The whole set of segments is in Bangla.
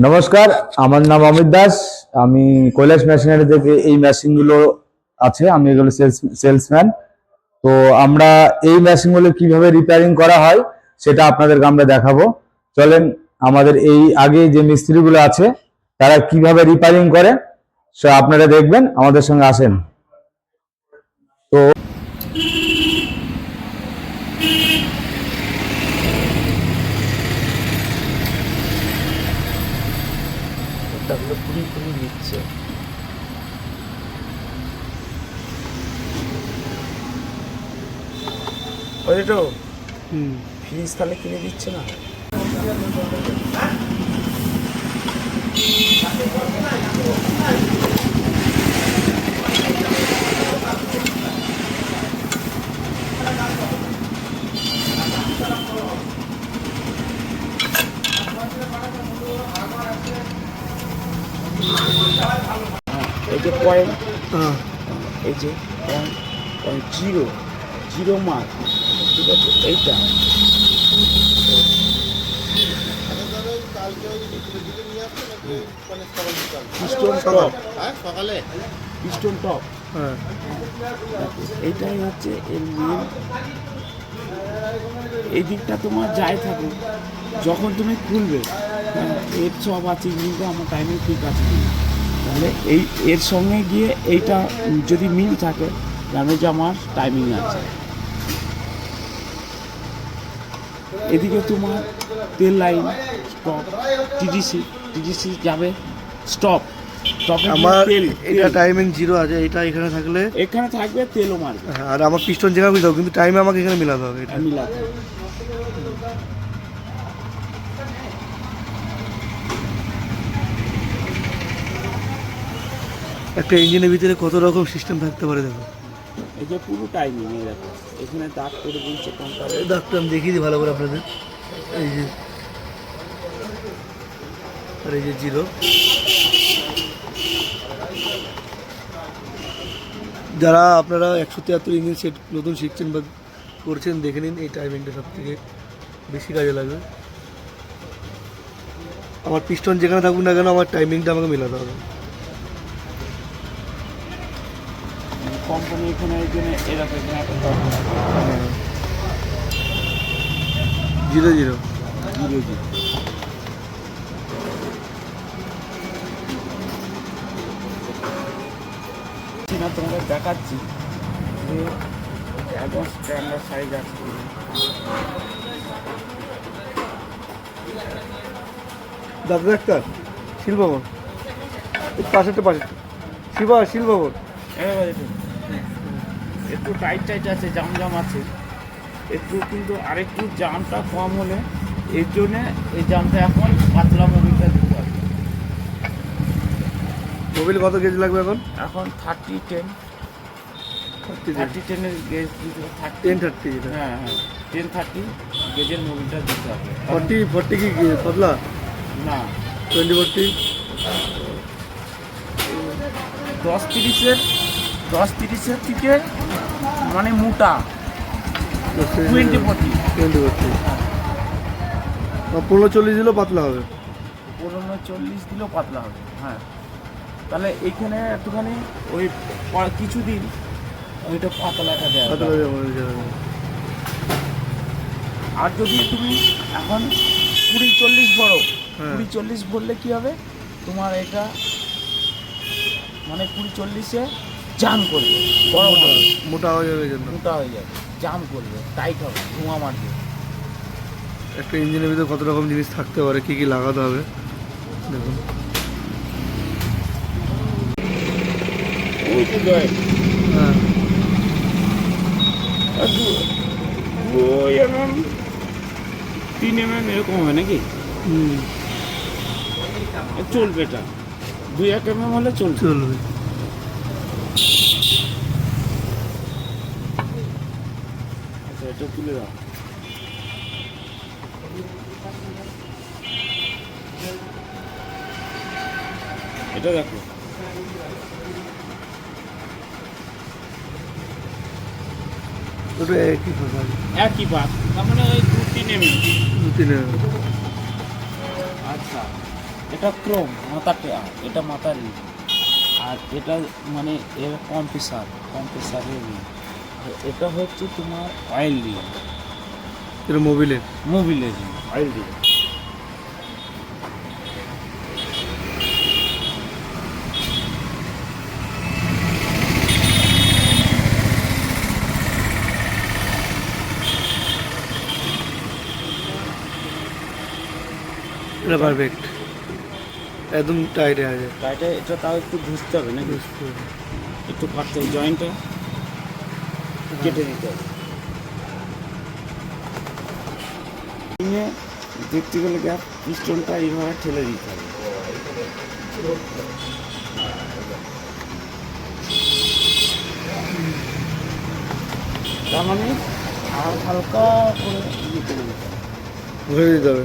নমস্কার, আমার নাম অমিত দাস। আমি কৈলাস মেশিনারি থেকে এই মেশিনগুলো আছে, আমি এগুলো সেলসম্যান। তো আমরা এই মেশিনগুলো কীভাবে রিপেয়ারিং করা হয়, সেটা আপনাদেরকে আমরা দেখাবো। চলেন, আমাদের এই আগে যে মিস্ত্রিগুলো আছে, তারা কীভাবে রিপেয়ারিং করে, সে আপনারা দেখবেন, আমাদের সঙ্গে আসেন। তো তাগুলো পুরি পুরি নিচ্ছে। ওই তো ফ্রিজ তাহলে কিনে দিচ্ছে না? এই যে পয়েন্ট এই যে point point zero zero mark ঠিক আছে? এইটা। পিস্টন টপ সকালে। পিস্টন টপ হ্যাঁ। এইটাই হচ্ছে এর মেন এই দিকটা তোমার যাই থাকুক যখন তুমি খুলবে। হ্যাঁ, এর সব আছে কিন্তু আমার টাইমিং ঠিক আছে কিনা। তাহলে এই এর সঙ্গে গিয়ে এইটা যদি মিল থাকে জানো যে আমার টাইমিং আছে এদিকে তোমার তেল লাইন স্টপ টিডিসি টিডিসি যাবে স্টপ আমার এটা টাইমিং জিরো আছে এটা এখানে থাকলে এখানে থাকবে তেলও মারবে হ্যাঁ, আর আমার পিস্টন মিলাতে হবে কিন্তু টাইমে আমাকে এখানে মিলাতে হবে এটা মিলাতে হবে। একটা ইঞ্জিনের ভিতরে কত রকম সিস্টেম থাকতে পারে দেখো। এই যে পুরো টাইমিং এই দেখো। এখানে দাগ করে কোনটা দাগটা আমি দেখিয়ে দিই ভালো করে আপনাদের। এই যে আর এই যে জিরো যারা আপনারা একশো তিয়াত্তর ইঞ্জিন সেট নতুন শিখছেন বা করছেন দেখে নিন এই টাইমিংটা সব থেকে বেশি কাজে লাগবে। আমার পিস্টন যেখানে থাকুক না কেন আমার টাইমিংটা আমাকে মেলাতে হবে। কোম্পানি এখানে এখানে এরকম এখানে একটা dot zero zero. Zero zero. না তোমাদের দেখাচ্ছি যে একদম স্ট্যান্ডার্ড সাইজ আছে। দাদা ডাক্তার শিলভবন। পাশেরটা পাশেরটা শিবা শিলভবন। এবার একটু টাইট টাইট আছে জাম জাম আছে। একটু কিন্তু আরেকটু জামটা কম হলে এর জন্যে এই জামটা এখন পাতলা মুভিটা দিতে হবে। মোবিল কত কেজি লাগবে এখন? এখন থার্টি টেন থার্টি টেনের গেজ দিতে থার্টি টেন থার্টি হ্যাঁ হ্যাঁ। টেন থার্টি গেজের মুভিটা দিতে হবে। ফর্টি ফর্টি কি কি পাতলা? না। টোয়েন্টি ফর্টি দশ তিরিশের দশ তিরিশের থেকে মানে মোটা। Twenty forty. Twenty forty. পনেরো চল্লিশ দিলেও পাতলা হবে। পনেরো চল্লিশ দিলেও পাতলা হবে হ্যাঁ। তাহলে এইখানে একটুখানি ওই কিছুদিন ওইটা পাতলাটা দেওয়া পাতলা। আর যদি তুমি এখন কুড়ি চল্লিশ ভরো হ্যাঁ। কুড়ি চল্লিশ ভরলে কি হবে? তোমার এটা মানে কুড়ি চল্লিশে জাম করবে। মোটা হয়ে যাবে জন্য মোটা হয়ে যাবে। জাম করবে টাইট হবে ধোঁয়া মারবে। একটা ইঞ্জিনের ভিতরে কত রকম জিনিস থাকতে পারে কি কি লাগাতে হবে? দেখুন। হ্যাঁ। দুই এমএম তিন এমএম এরকম হবে নাকি? হুম। চলবে এটা। দুই এক এমএম হলে চলবে। চলবে আচ্ছা এটা তুলে দাও। এটা দেখো। একই একই তার মানে ওই দু তিন দু তিন আচ্ছা এটা ক্রোম মাথাটা এটা মাথার আর এটা মানে এর কম্প্রেসার কম্প্রেসারের ring। আর এটা হচ্ছে তোমার অয়েল রিং এটা মোবিলের মোবিলের অয়েল রিং এটা পারফেক্ট একদম টাইট হয়ে আছে। এটা এটা তাও একটু ঘুষতে হবে নাকি? একটু কাটতে হবে জয়েন্টটা কেটে নিতে হবে। নিয়ে দেখতে গেলে গ্যাপ পিস্টনটা এইভাবে ঠেলে দিতে হবে। তার মানে আর হালকা করে ইয়ে করে নিতে হবে। ঘুরে দিতে হবে।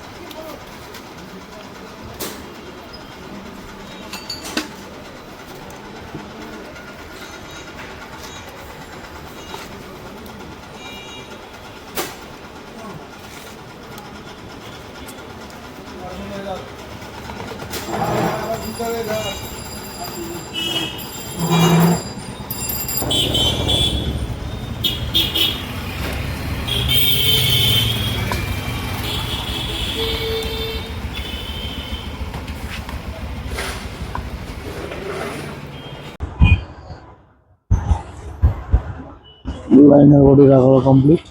লাইনার বডি রাখা কমপ্লিট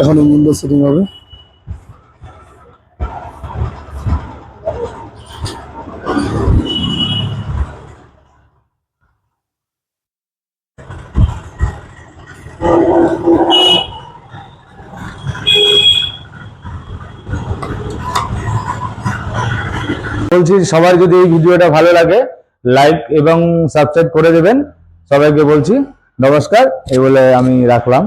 এখন উইন্ডো সেটিং হবে। বলছি, সবার যদি এই ভিডিওটা ভালো লাগে লাইক এবং সাবস্ক্রাইব করে দেবেন। সবাইকে বলছি নমস্কার এই বলে আমি রাখলাম।